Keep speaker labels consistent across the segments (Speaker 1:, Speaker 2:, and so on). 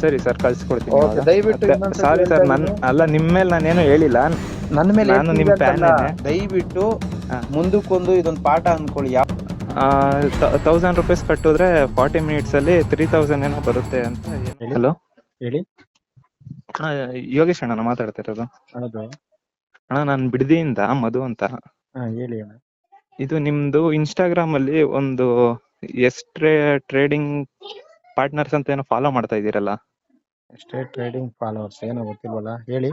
Speaker 1: ಸರಿ ಸರ್ ಕಳ್ಸಿಕೊಡ್ತೀನಿ ಕೊಡ್ತೀನಿ.
Speaker 2: ದಯವಿಟ್ಟು ಇನ್ನೊಂದ್ಸತಿ
Speaker 1: ಸಾರಿ ಸರ್
Speaker 2: ಹೇಳ್ತಾ
Speaker 1: ನನ್
Speaker 2: ಇದ್ದೀನಿ.
Speaker 1: ಅಲ್ಲ ನಿಮ್ಮ ಮೇಲೆ ನಾನೇನು ಹೇಳಿಲ್ಲ
Speaker 2: ನನ್ನ ಮೇಲೆ
Speaker 1: ನಾನು ನಿಮ್
Speaker 2: ಫ್ಯಾನ್
Speaker 1: fan
Speaker 2: ಅಂತಲ್ಲ.
Speaker 1: ಏನೆ.
Speaker 2: ದಯವಿಟ್ಟು
Speaker 1: ಹಾ.
Speaker 2: ಮುಂದಕ್ಕೊಂದು ಇದೊಂದು ಪಾಠ ಅನ್ಕೊಳ್ಳಿ ಯಾವ
Speaker 1: ತೌಸಂಡ್ ರುಪೀಸ್ ಕಟ್ಟಿದ್ರೆ ಫಾರ್ಟಿ ಮಿನಿಟ್ಸ್ ಅಲ್ಲಿ ತ್ರೀ ತೌಸಂಡ್ ಏನೋ ಬರುತ್ತೆ ಅಂತ
Speaker 2: ಹೇಳಿ.
Speaker 1: ಹಲೋ
Speaker 2: ಹೇಳಿ
Speaker 1: ಯೋಗೇಶ್ ಅಣ್ಣ ಮಾತಾಡ್ತಿರೋದು
Speaker 2: ಹೌದು
Speaker 1: ಅಣ್ಣ ನಾನು ಬಿಡದಿಯಿಂದ ಮಧು ಅಂತ
Speaker 2: ಹಾ ಹೇಳಿ ಅಣ್ಣ
Speaker 1: ಇದು ನಿಮ್ದು ಇನ್ಸ್ಟಾಗ್ರಾಮ್ ಅಲ್ಲಿ ಒಂದು ಎಸ್ಟ್ರೇ ಟ್ರೇಡಿಂಗ್ ಪಾರ್ಟ್ನರ್ಸ್ ಅಂತ ಏನೋ ಫಾಲೋ ಮಾಡ್ತಾ ಇದೀರಲ್ಲ
Speaker 2: ಸ್ಟೇಟ್ ಟ್ರೇಡಿಂಗ್ ಫಾಲೋವರ್ಸ್ ಏನೋ ಗೊತ್ತಿಲ್ವಲ್ಲ ಹೇಳಿ.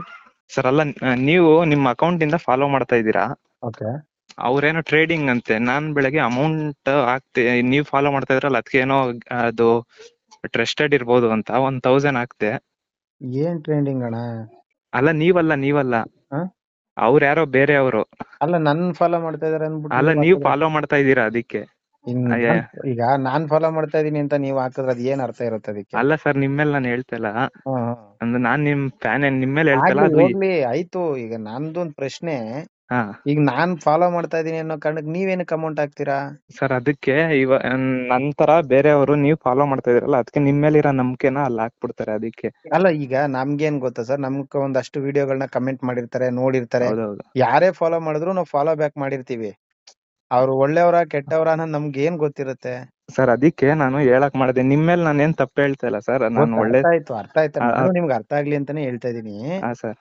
Speaker 1: ಸರ್ ಅಲ್ಲ ನೀವು ನಿಮ್ಮ ಅಕೌಂಟ್ ಇಂದ ಫಾಲೋ ಮಾಡ್ತಾ ಇದ್ದೀರಾ?
Speaker 2: ಓಕೆ
Speaker 1: ಅವ್ರೇನೋ ಟ್ರೇಡಿಂಗ್ ಅಂತೆ ನಾನ್ ಬೆಳಗ್ಗೆ ಅಮೌಂಟ್ ಹಾಕ್ತಿ ನೀವ್ ಫಾಲೋ ಮಾಡ್ತಾ ಇದ್ರಲ್ಲ ಅದಕ್ಕೆ ಏನೋ ಅದು ಟ್ರಸ್ಟೆಡ್ ಇರ್ಬೋದು ಅಂತ ಒಂದ್ ತೌಸಂಡ್ ಹಾಕ್ತೆ.
Speaker 2: ಏನ್ ಟ್ರೇಡಿಂಗ್ ಅಣ್ಣ?
Speaker 1: ಅಲ್ಲ ನೀವಲ್ಲ ನೀವಲ್ಲ.
Speaker 2: ಹಾ?
Speaker 1: ಅವ್ರ ಯಾರೋ ಬೇರೆ ಅವರು
Speaker 2: ಅಲ್ಲ ನನ್ ಫಾಲೋ ಮಾಡ್ತಾ ಇದಾರೆ ಅನ್ಬಿಟ್ಟು
Speaker 1: ಅಲ್ಲ
Speaker 2: ನೀವ್
Speaker 1: ಫಾಲೋ ಮಾಡ್ತಾ ಇದ್ದೀರಾ ಅದಕ್ಕೆ.
Speaker 2: ಇನ್
Speaker 1: ಅಯ್ಯ.
Speaker 2: ನಾನ್- ಈಗ ನಾನ್ ಫಾಲೋ ಮಾಡ್ತಾ ಇದೀನಿ ಅಂತ ನೀವ್ ಹಾಕಿದ್ರೆ ಅದ್ ಏನ್ ಅರ್ಥ ಇರುತ್ತೆ ಅದಕ್ಕೆ?
Speaker 1: ಅಲ್ಲ ಸರ್ ನಿಮ್ಮೆಲ್ಲ ನಾನು ಹೇಳ್ತಲ್ಲ. ಅಂದ್ರೆ ನಾನ್ ನಿಮ್ ಫ್ಯಾನ್ ನಿಮ್ಮೆಲ್ಲ ಹೇಳ್ತಲ್ಲ
Speaker 2: ಆಗ್ಲಿ,
Speaker 1: ಅದು
Speaker 2: ಹೋಗ್ಲಿ ಆಯ್ತು. ಈಗ ನಂದು ಒಂದ್ ಪ್ರಶ್ನೆ.
Speaker 1: ಹಾ.
Speaker 2: ಈಗ ನಾನ್ ಫಾಲೋ ಮಾಡ್ತಾ ಇದೀನಿ ಅನ್ನೋ ಕಾರಣಕ್ಕೆ ನೀವೇನಕ್ಕೆ ಅಮೌಂಟ್ ಹಾಕ್ತೀರಾ?
Speaker 1: ಸರ್ ಅದಕ್ಕೆ ಇವ ನಂತರ ಬೇರೆಯವರು ನೀವ್ ಫಾಲೋ ಮಾಡ್ತಾ ಇದ್ರಲ್ಲ ಅದಕ್ಕೆ ನಿಮ್ ಮೇಲೆ ಇರೋ ನಂಬಿಕೆನ ಅಲ್ಲಿ ಹಾಕ್ಬಿಡ್ತಾರೆ ಅದಕ್ಕೆ.
Speaker 2: ಅಲ್ಲ ಈಗ ನಮ್ಗೇನ್ ಗೊತ್ತಾ ಸರ್ ನಮ್ಗೆ ಒಂದಷ್ಟು ವಿಡಿಯೋಗಳನ್ನ ಕಮೆಂಟ್ ಮಾಡಿರ್ತಾರೆ ನೋಡಿರ್ತಾರೆ.
Speaker 1: ಹೌದೌದು.
Speaker 2: ಯಾರೇ ಫಾಲೋ ಮಾಡಿದ್ರು ನಾವು ಫಾಲೋ ಬ್ಯಾಕ್ ಮಾಡಿರ್ತೀವಿ. ಅವ್ರು ಒಳ್ಳೆಯವರ ಕೆಟ್ಟವರ ಅನ್ನೋದು ನಮ್ಗೆ ಏನ್ ಗೊತ್ತಿರುತ್ತೆ?
Speaker 1: ಸರ್ ಅದಕ್ಕೆ ನಾನು ಹೇಳಕ್ ಮಾಡಿದೆ ನಿಮ್ ಮೇಲೆ ನಾನು ಏನ್ ತಪ್ಪು ಹೇಳ್ತಾ ಇಲ್ಲ ಸರ್ ನಾನು
Speaker 2: ಗೊತ್ತಾ?
Speaker 1: ಒಳ್ಳೆ
Speaker 2: ಅರ್ಥ ಆಯ್ತು ಅರ್ಥ ಆಯ್ತು.
Speaker 1: ಆ,
Speaker 2: ನಾನು ನಿಮ್ಗೆ ಅರ್ಥ ಆಗ್ಲಿ ಅಂತಾನೆ ಹೇಳ್ತಾ ಇದೀನಿ
Speaker 1: ಹಾ ಸರ್.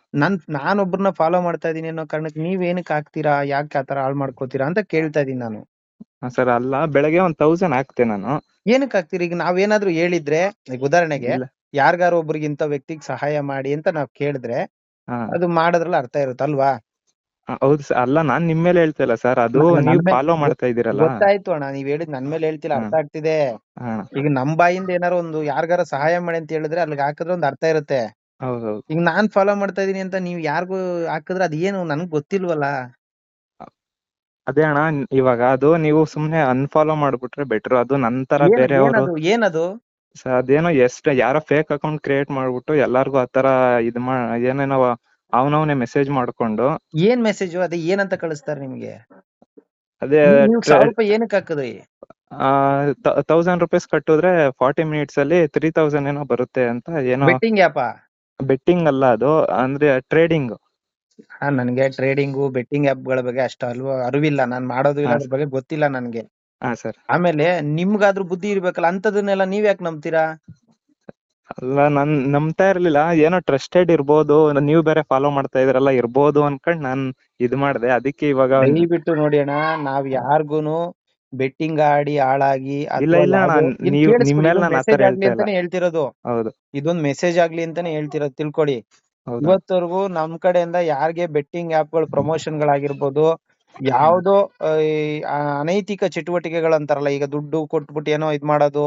Speaker 2: ನನ್ ಒಬ್ಬರನ್ನ ಫಾಲೋ ಮಾಡ್ತಾ ಇದೀನಿ ಅನ್ನೋ ಕಾರಣಕ್ಕೆ ನೀವ್ ಏನಕ್ಕೆ ಹಾಕ್ತೀರಾ ಯಾಕೆ ಆತರ ಹಾಳು ಮಾಡ್ಕೋತೀರಾ ಅಂತ ಕೇಳ್ತಾ ಇದೀನಿ ನಾನು.
Speaker 1: ಸರ್ ಅಲ್ಲ ಬೆಳಗ್ಗೆ ಒಂದ್ ತೌಸಂಡ್ ಹಾಕ್ತೆ ನಾನು.
Speaker 2: ಏನಕ್ಕೆ ಹಾಕ್ತೀರಿ? ಈಗ ನಾವೇನಾದ್ರೂ ಹೇಳಿದ್ರೆ ಈಗ ಉದಾಹರಣೆಗೆ
Speaker 1: ಇಲ್ಲ.
Speaker 2: ಯಾರಿಗಾರು ಒಬ್ರಿಗೆ ಇಂಥ ವ್ಯಕ್ತಿಗೆ ಸಹಾಯ ಮಾಡಿ ಅಂತ ನಾವ್ ಕೇಳಿದ್ರೆ
Speaker 1: ಹಾ.
Speaker 2: ಅದು ಮಾಡೋದ್ರಲ್ಲಿ ಅರ್ಥ ಇರುತ್ತಲ್ವಾ?
Speaker 1: ಹೌದು ಸರ್. ಅಲ್ಲ ನಾನ್ ನಿಮ್ ಮೇಲೆ ಹೇಳ್ತಾ ಇಲ್ಲ ಸರ್. ಅದು
Speaker 2: ನೀವು
Speaker 1: ನೀವ್
Speaker 2: ನನ್ ಮೇಲೆ-
Speaker 1: ಫಾಲೋ ಮಾಡ್ತಾ ಇದೀರಲ್ಲ
Speaker 2: ಗೊತ್ತಾಯ್ತು ಅಣ್ಣ ನೀವ್ ಹೇಳಿದ್ ನನ್ ಮೇಲೆ ಹೇಳ್ತಿಲ್ಲ ಅರ್ಥ ಆಗ್ತಿದೆ.
Speaker 1: ಹಾ.
Speaker 2: ಈಗ ನಮ್ ಬಾಯಿಂದ ಏನಾರು ಒಂದು ಯಾರಿಗಾರ ಸಹಾಯ ಮಾಡಿ ಅಂತ ಹೇಳಿದ್ರೆ ಅಲ್ಲಿಗೆ ಹಾಕಿದ್ರೆ ಒಂದ್ ಅರ್ಥ ಇರುತ್ತೆ.
Speaker 1: ಹೌದೌದು.
Speaker 2: ಈಗ ನಾನ್ ಫಾಲೋ ಮಾಡ್ತಾ ಇದೀನಿ ಅಂತ ನೀವ್ ಯಾರಿಗೂ ಹಾಕಿದ್ರೆ ಅದೇನು ಏನು ನನ್ಗ್ ಗೊತ್ತಿಲ್ವಲ್ಲ?
Speaker 1: ಅದೇ ಅಣ್ಣ ಇವಾಗ ಅದು ನೀವು ಸುಮ್ನೆ ಅನ್ಫಾಲೋ ಮಾಡ್ಬಿಟ್ರೆ ಬೆಟರ್ ಅದು ನಂತರ
Speaker 2: ಬೇರೆ
Speaker 1: ಅವರು
Speaker 2: ಏನದು ಏನದು?
Speaker 1: ಸರ್ ಅದೇನೋ ಎಷ್ಟ್ ಯಾರೋ ಫೇಕ್ ಅಕೌಂಟ್ ಕ್ರಿಯೇಟ್ ಮಾಡ್ಬಿಟ್ಟು ಎಲ್ಲಾರ್ಗು ಆತರ ಇದ್ ಮಾ ಏನೇನೋ ಅವನವನೇ ಮೆಸೇಜ್ ಮಾಡ್ಕೊಂಡು
Speaker 2: ಏನ್ ಮೆಸೇಜ್ ಅದೇ ಏನಂತ ಕಳಿಸ್ತಾರೆ ನಿಮ್ಗೆ?
Speaker 1: ಅದೇ
Speaker 2: ನೀವ್ ಸಾವಿರ ರೂಪಾಯಿ ಏನಕ್ಕೆ ಹಾಕಿದ್ರಿ?
Speaker 1: ತೌಸಂಡ್ ರುಪೀಸ್ ಕಟ್ಟಿದ್ರೆ ಫಾರ್ಟಿ ಮಿನಿಟ್ಸ್ ಅಲ್ಲಿ ತ್ರೀ ತೌಸಂಡ್ ಏನೋ ಬರುತ್ತೆ ಅಂತ ಏನೋ
Speaker 2: ಬೆಟ್ಟಿಂಗ್ ಯಾಪ
Speaker 1: ಬೆಟ್ಟಿಂಗ್ ಅಲ್ಲ ಅದು ಅಂದ್ರೆ ಟ್ರೇಡಿಂಗ್
Speaker 2: ನನ್ಗೆ ಟ್ರೇಡಿಂಗು ಬೆಟ್ಟಿಂಗ್ ಆಪ್ಗಳ ಬಗ್ಗೆ ಅಷ್ಟು ಅಲ್ವ ಅರಿವಿಲ್ಲ. ನಾನ್ ಮಾಡೋದು ಇಲ್ಲ ಅದ್ರ ಬಗ್ಗೆ ಗೊತ್ತಿಲ್ಲ ನನ್ಗೆ.
Speaker 1: ಹಾ ಸರ್.
Speaker 2: ಆಮೇಲೆ ನಿಮ್ಗಾದ್ರೂ ಬುದ್ಧಿ ಇರ್ಬೇಕಲ್ಲ ಅಂತದನ್ನೆಲ್ಲ ನೀವ್ ಯಾಕೆ ನಂಬ್ತೀರಾ?
Speaker 1: ಅಲ್ಲ ನನ್ ನಂಬ್ತಾ ಇರ್ಲಿಲ್ಲ. ಏನೋ ಟ್ರಸ್ಟೆಡ್ ಇರ್ಬೋದು ನೀವ್ ಬೇರೆ ಫಾಲೋ ಮಾಡ್ತಾ ಇದ್ರಲ್ಲ ಇರ್ಬೋದು ಅನ್ಕೊಂಡ್ ನಾನ್ ಇದ್ ಮಾಡ್ದೆ. ಅದಕ್ಕೆ ಇವಾಗ ನೀವ್
Speaker 2: ಬಿಟ್ಟು ನೋಡಿ ಅಣ್ಣ ನಾವ್ ಯಾರ್ಗುನು ಬೆಟ್ಟಿಂಗ್ ಆಡಿ ಹಾಳಾಗಿ
Speaker 1: ಇಲ್ಲ, ಇಲ್ಲ ಅಣ್ಣ, ನೀವ್- ನಿಮ್ ಮೇಲೆ ನಾನ್ ಹೇಳ್ತಾ ಇಲ್ಲ.
Speaker 2: ಹೇಳ್ತಿರೋದು.
Speaker 1: ಹೌದು.
Speaker 2: ಇದೊಂದ್ ಮೆಸೇಜ್ ಆಗ್ಲಿ ಅಂತಾನೆ ಹೇಳ್ತಿರೋದು. ತಿಳ್ಕೊಳಿ
Speaker 1: ಹೌದು.
Speaker 2: ಇವತ್ತವರೆಗೂ ನಮ್ ಕಡೆಯಿಂದ ಯಾರ್ಗೆ ಬೆಟ್ಟಿಂಗ್ ಆಪ್ಗಳು ಪ್ರಮೋಷನ್ ಗಳಾಗಿರ್ಬೋದು ಯಾವ್ದೋ ಆ, ಈ ಅನೈತಿಕ ಚಟುವಟಿಕೆಗಳು ಅಂತಾರಲ್ಲ ಈಗ ದುಡ್ಡು ಕೊಟ್ಬಿಟ್ಟು ಏನೋ ಇದ್ ಮಾಡೋದು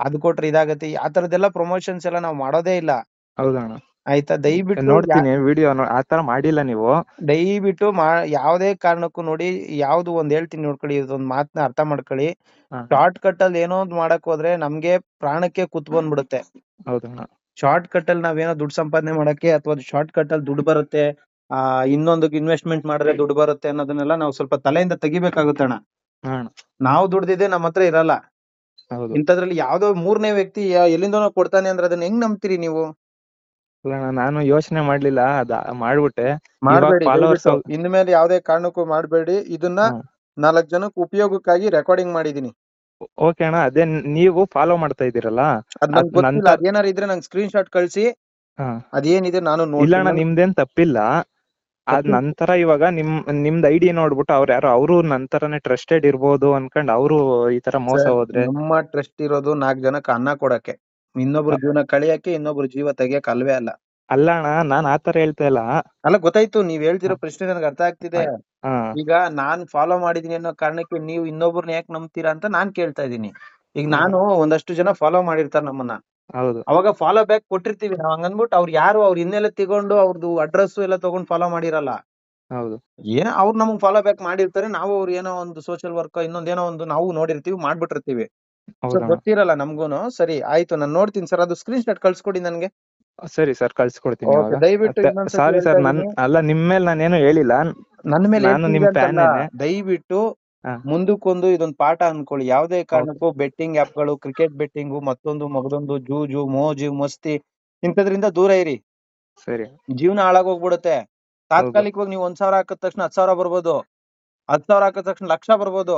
Speaker 2: ಅದ್ ಕೊಟ್ರೆ ಇದಾಗತ್ತೆ. ಆ ತರದೆಲ್ಲ ಪ್ರಮೋಷನ್ಸ್ ಎಲ್ಲ ನಾವ್ ಮಾಡೋದೇ ಇಲ್ಲ.
Speaker 1: ಹೌದಣ್ಣ.
Speaker 2: ಆಯ್ತಾ? ದಯವಿಟ್ಟು
Speaker 1: ನೋಡ್ತೀನಿ ವಿಡಿಯೋ ಆತರ ಮಾಡಿಲ್ಲ ನೀವು.
Speaker 2: ದಯವಿಟ್ಟು ಮಾ ಯಾವ್ದೇ ಕಾರಣಕ್ಕೂ ನೋಡಿ ಯಾವ್ದು ಒಂದ್ ಹೇಳ್ತೀನಿ ನೋಡ್ಕೊಳ್ಳಿ ಇದೊಂದ್ ಮಾತ್ನ ಅರ್ಥ ಮಾಡ್ಕೊಳ್ಳಿ. ಶಾರ್ಟ್ ಕಟ್ ಅಲ್ಲಿ ಏನೋ ಒಂದ್ ಮಾಡಕ್ ಹೋದ್ರೆ ನಮ್ಗೆ ಪ್ರಾಣಕ್ಕೆ ಕುತ್ ಬಂದ್ಬಿಡುತ್ತೆ.
Speaker 1: ಹೌದಣ್ಣ.
Speaker 2: ಶಾರ್ಟ್ ಕಟ್ ಅಲ್ಲಿ ನಾವೇನೋ ದುಡ್ಡು ಸಂಪಾದನೆ ಮಾಡಕ್ಕೆ ಅಥವಾ ಶಾರ್ಟ್ ಕಟ್ ಅಲ್ಲಿ ದುಡ್ಡು ಬರುತ್ತೆ ಆ ಇನ್ನೊಂದಕ್ಕೆ ಇನ್ವೆಸ್ಟ್ಮೆಂಟ್ ಮಾಡಿದ್ರೆ ದುಡ್ಡು ಬರುತ್ತೆ ಅನ್ನೋದನ್ನೆಲ್ಲ ನಾವು ಸ್ವಲ್ಪ ತಲೆಯಿಂದ ತೆಗಿಬೇಕಾಗುತ್ತೆ ಅಣ್ಣ
Speaker 1: ಹಾ. ಅಣ್ಣ
Speaker 2: ನಾವು ದುಡ್ದಿದೆ ನಮ್ಮ ಹತ್ರ ಇರಲ್ಲ. ಇಂಥದ್ರಲ್ಲಿ ಯಾವ್ದೋ ಮೂರನೇ ವ್ಯಕ್ತಿ ಎಲ್ಲಿಂದನೋ ಕೊಡ್ತಾನೆ ಅಂದ್ರೆ ಅದನ್ನ ಹೆಂಗ್ ನಂಬ್ತೀರಿ ನೀವು?
Speaker 1: ನಾನು ಯೋಚನೆ ಮಾಡ್ಲಿಲ್ಲ ಅದ ಮಾಡ್ಬಿಟ್ಟೆ.
Speaker 2: ಮಾಡ್ಬೇಡಿ. ಇನ್ಮೇಲೆ ಯಾವ್ದೇ ಕಾರಣಕ್ಕೂ ಮಾಡ್ಬೇಡಿ. ಇದನ್ನ. ನಾಲ್ಕ್ ಜನಕ್ಕೆ ಉಪಯೋಗಕ್ಕಾಗಿ ರೆಕಾರ್ಡಿಂಗ್ ಮಾಡಿದೀನಿ
Speaker 1: ಓಕೆ ಅಣ್ಣ. ಅದೇ ನೀವು ಫಾಲೋ ಮಾಡ್ತಾ ಇದೀರಲ್ಲ
Speaker 2: ಅದೇನಾರ ಇದ್ರೆ ನಂಗೆ ಸ್ಕ್ರೀನ್ ಶಾಟ್ ಕಳ್ಸಿ.
Speaker 1: ಹಾ.
Speaker 2: ಅದೇನಿದೆ ನಾನು
Speaker 1: ಇಲ್ಲ ಅಣ್ಣ ನಿಮ್ದೇನ್ ತಪ್ಪಿಲ್ಲ. ಅದ್ ನಂತರ ಇವಾಗ ನಿಮ್ ನಿಮ್ದ್ ಐಡಿ ನೋಡ್ಬಿಟ್ಟು ಅವ್ರ ಯಾರೋ ಅವರು ನಂತರನೇ ಟ್ರಸ್ಟೆಡ್ ಇರ್ಬೋದು ಅನ್ಕೊಂಡ್ ಅವರು ಈ ತರ ಮೋಸ ಹೋದ್ರೆ?
Speaker 2: ನಮ್ಮ ಟ್ರಸ್ಟ್ ಇರೋದು ನಾಲ್ಕ್ ಜನಕ್ಕೆ ಅನ್ನ ಕೊಡಕ್ಕೆ. ಇನ್ನೊಬ್ರು ಜೀವನ ಕಳಿಯಕ್ಕೆ ಇನ್ನೊಬ್ರು ಜೀವ ತೆಗಿಯಕ್ ಅಲ್ವೇ ಅಲ್ಲ.
Speaker 1: ಅಲ್ಲ ಅಣ್ಣ ನಾನ್ ಆತರ ಹೇಳ್ತಾ ಇಲ್ಲ.
Speaker 2: ಅಲ್ಲ ಗೊತ್ತಾಯ್ತು ನೀವ್ ಹೇಳ್ತಿರೋ ಪ್ರಶ್ನೆ ನನಗೆ ಅರ್ಥ ಆಗ್ತಿದೆ.
Speaker 1: ಹಾ.
Speaker 2: ಈಗ ನಾನ್ ಫಾಲೋ ಮಾಡಿದೀನಿ ಅನ್ನೋ ಕಾರಣಕ್ಕೆ ನೀವು ಇನ್ನೊಬ್ರನ್ನ ಯಾಕೆ ನಂಬ್ತೀರಾ ಅಂತ ನಾನ್ ಕೇಳ್ತಾ ಇದೀನಿ. ಈಗ ನಾನು ಒಂದಷ್ಟು ಜನ ಫಾಲೋ ಮಾಡಿರ್ತಾರ ನಮ್ಮನ್ನ.
Speaker 1: ಹೌದು
Speaker 2: ಅವಾಗ ಫಾಲೋ ಬ್ಯಾಕ್ ಕೊಟ್ಟಿರ್ತೀವಿ ನಾವ್ ಹಂಗನ್ಬಿಟ್ಟು ಅವ್ರು ಯಾರು ಅವ್ರ ಹಿನ್ನೆಲೆ ತಗೊಂಡು ಅವ್ರದ್ದು ಅಡ್ರೆಸ್ ಎಲ್ಲ ತಗೊಂಡು ಫಾಲೋ ಮಾಡಿರಲ್ಲ
Speaker 1: ಹೌದು
Speaker 2: ಏನ ಅವ್ರು ನಮಗ್ ಫಾಲೋ ಬ್ಯಾಕ್ ಮಾಡಿರ್ತಾರೆ ನಾವು ಅವ್ರ ಏನೋ ಒಂದು ಸೋಷಿಯಲ್ ವರ್ಕ್ ಇನ್ನೊಂದೇನೋ ಒಂದು ನಾವು ನೋಡಿರ್ತೀವಿ ಮಾಡ್ಬಿಟ್ಟಿರ್ತೀವಿ
Speaker 1: ಹೌದಣ್ಣ
Speaker 2: ಗೊತ್ತಿರಲ್ಲ ನಮ್ಗೂನು ಸರಿ ಆಯ್ತು ನಾನ್ ನೋಡ್ತೀನಿ ಸರ್ ಅದು ಸ್ಕ್ರೀನ್ ಶಾಟ್ ಕಳ್ಸ್ಕೊಡಿ ನನ್ಗೆ
Speaker 1: ಸರಿ ಸರ್ ಕಳ್ಸಿಕೊಡ್ತೀನಿ
Speaker 2: Okay,
Speaker 1: ಇವಾಗ.
Speaker 2: ದಯವಿಟ್ಟು
Speaker 1: ಮತ್ತೆ
Speaker 2: ಇನ್ನೊಂದ್ಸತಿ
Speaker 1: ಸಾರಿ ಸರ್ ನನ್. ಅಲ್ಲ ನಿಮ್ಮ ಮೇಲೆ ನಾನೇನು ಹೇಳಿಲ್ಲ
Speaker 2: ನನ್ನ ಮೇಲೆ
Speaker 1: ನಾನು ನಿಮ್
Speaker 2: ಹೇಳ್ತಿದ್ದೆ
Speaker 1: fan
Speaker 2: ಅಂತಲ್ಲ.
Speaker 1: ಏನೆ.
Speaker 2: ದಯವಿಟ್ಟು. ಮುಂದಕ್ಕೊಂದು ಇದೊಂದ್ ಪಾಠ ಅನ್ಕೊಳ್ಳಿ. ಯಾವ್ದೇ ಕಾರಣಕ್ಕೂ ಬೆಟ್ಟಿಂಗ್ಗಳು ಕ್ರಿಕೆಟ್ ಬೆಟ್ಟಿಂಗು ಮತ್ತೊಂದು ಮಗದೊಂದು ಜೂಜು ಮೋಜು ಮಸ್ತಿ ಇಂಥದ್ರಿಂದ ದೂರ ಇರಿ.
Speaker 1: ಸರಿ.
Speaker 2: ಜೀವನ ಹಾಳಾಗೋಗ್ಬಿಡುತ್ತೆ. ತಾತ್ಕಾಲಿಕವಾಗಿ ನೀವು ಒಂದ್ ಸಾವಿರ ಹಾಕಿದ ತಕ್ಷಣ ಹತ್ ಸಾವಿರ ಬರ್ಬೋದು. ಹತ್ ಸಾವಿರ ಹಾಕಿದ ತಕ್ಷಣ ಲಕ್ಷ ಬರ್ಬೋದು.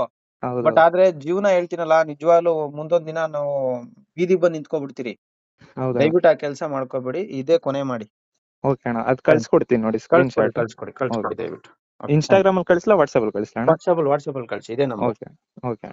Speaker 2: ಬಟ್ ಆದ್ರೆ ಜೀವನ ಹೇಳ್ತೀನಲ್ಲ ನಿಜವಾಗ್ಲೂ ಮುಂದೊಂದ್ ದಿನ ನಾವು ಬೀದಿಗೆ ಬಂದ್ ನಿಂತ್ಕೊಬಿಡ್ತೀರಿ. ದಯವಿಟ್ಟು ಆ ಕೆಲಸ ಮಾಡ್ಕೋಬೇಡಿ. ಇದೇ ಕೊನೆ ಮಾಡಿ.
Speaker 1: ಓಕೆ ಅಣ್ಣ. ಅದ್ ಕಳ್ಸ್ಕೊಡ್ತೀನಿ ನೋಡಿ ಸ್ಕ್ರೀನ್ ಶಾಟ್
Speaker 2: ಕಳ್ಸ್ಕೊಡಿ ಕಳ್ಸ್ಕೊಡಿ ದಯವಿಟ್ಟು.
Speaker 1: ಇನ್ಸ್ಟಾಗ್ರಾಮ್ ಅಲ್ಲಿ ಕಳಿಸ್ಲಾ ವಾಟ್ಸ್ಆಪ್ ಅಲ್ಲಿ ಕಳಿಸ್ಲಾ
Speaker 2: ವಾಟ್ಸಪ್ ಅಲ್ಲಿ ವಾಟ್ಸಪ್ ಅಲ್ಲಿ ಕಳ್ಸಿ ಇದೇ ನಂಬರ್
Speaker 1: ಓಕೆ ಓಕೆ